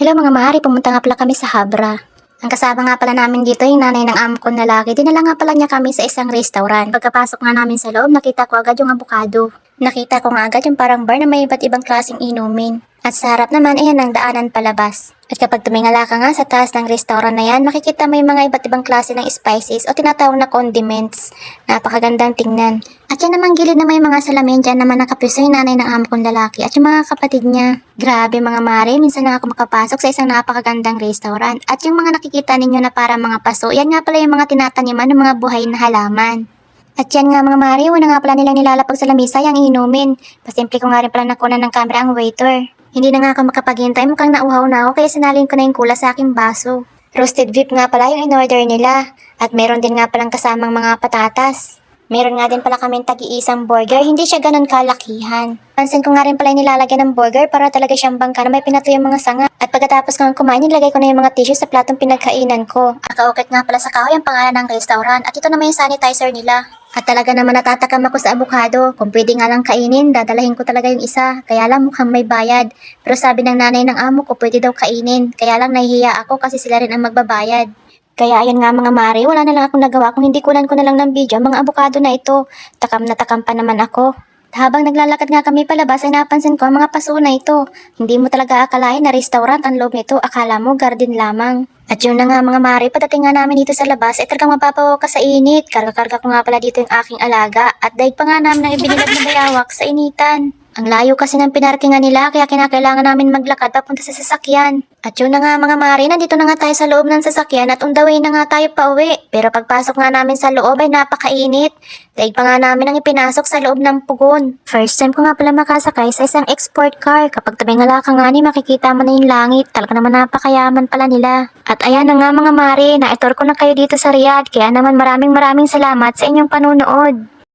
Hello mga mahari, pumunta nga pala kami sa Habra. Ang kasama nga pala namin dito yung nanay ng amo kong lalaki. Dinala nga pala niya kami sa isang restaurant. Pagkapasok nga namin sa loob, nakita ko agad yung abukado. Nakita ko nga agad yung parang bar na may iba't ibang klaseng inumin. At sa harap naman, ayan ang daanan palabas. At kapag tumingala ka nga sa taas ng restaurant na yan, makikita may mga iba't ibang klase ng spices o tinatawag na condiments. Napakagandang tingnan. At yan naman gilid na may mga salamin dyan naman nakapiso yung nanay ng amo kong lalaki at yung mga kapatid niya. Grabe mga mare, minsan na ako makapasok sa isang napakagandang restaurant. At yung mga nakikita ninyo na para mga paso, yan nga pala yung mga tinataniman ng mga buhay na halaman. At yan nga mga mare, una nga pala nilang nilalapag sa lamisa yung inumin. Pasimple ko nga rin pala nakunan ng camera ang waiter. Hindi na nga ako makapaghintay, mukhang nauhaw na ako kaya sinalin ko na yung kula sa aking baso. Roasted beef nga pala yung in-order nila. At meron din nga palang kasamang mga patatas. Meron nga din pala kaming tagi-isang burger, hindi siya ganun kalakihan. Pansin ko nga rin pala yung nilalagyan ng burger para talaga siyang bangka na may pinato yung mga sanga. At pagkatapos nga kumain, nilagay ko na yung mga tissue sa platong pinagkainan ko. Akaukit nga pala sa kahoy ang pangalan ng restaurant at ito naman yung sanitizer nila. At talaga naman natatakam ako sa abukado. Kung pwede nga lang kainin, dadalahin ko talaga yung isa. Kaya lang mukhang may bayad. Pero sabi ng nanay ng amo ko, pwede daw kainin. Kaya lang nahihiya ako kasi sila rin ang magbabayad. Kaya ayun nga mga mare, wala na lang akong nagawa kung hindi kulan ko na lang ng video ang mga abukado na ito. Takam na takam pa naman ako. Habang naglalakad nga kami palabas ay napansin ko ang mga paso na ito. Hindi mo talaga akalain na restaurant ang loob nito, akala mo garden lamang. At yun na nga mga mare, padating nga namin dito sa labas ay talagang mapapawaw ka sa init. Karga-karga ko nga pala dito yung aking alaga at daig pa nga namin ang ibinilad na bayawak sa initan. Ang layo kasi ng pinarkingan nila kaya kinakailangan namin maglakad papunta sa sasakyan. At yun na nga mga mare, nandito na nga tayo sa loob ng sasakyan at on the way na nga tayo pa uwi. Pero pagpasok nga namin sa loob ay napakainit. Daig pa nga namin ang ipinasok sa loob ng pugon. First time ko nga pala makasakay sa isang export car. Kapag tumingala ka nga ni makikita mo na yung langit. Talaga naman napakayaman pala nila. At ayan na nga mga mare, na-tour ko na kayo dito sa Riyadh. Kaya naman maraming maraming salamat sa inyong panunood.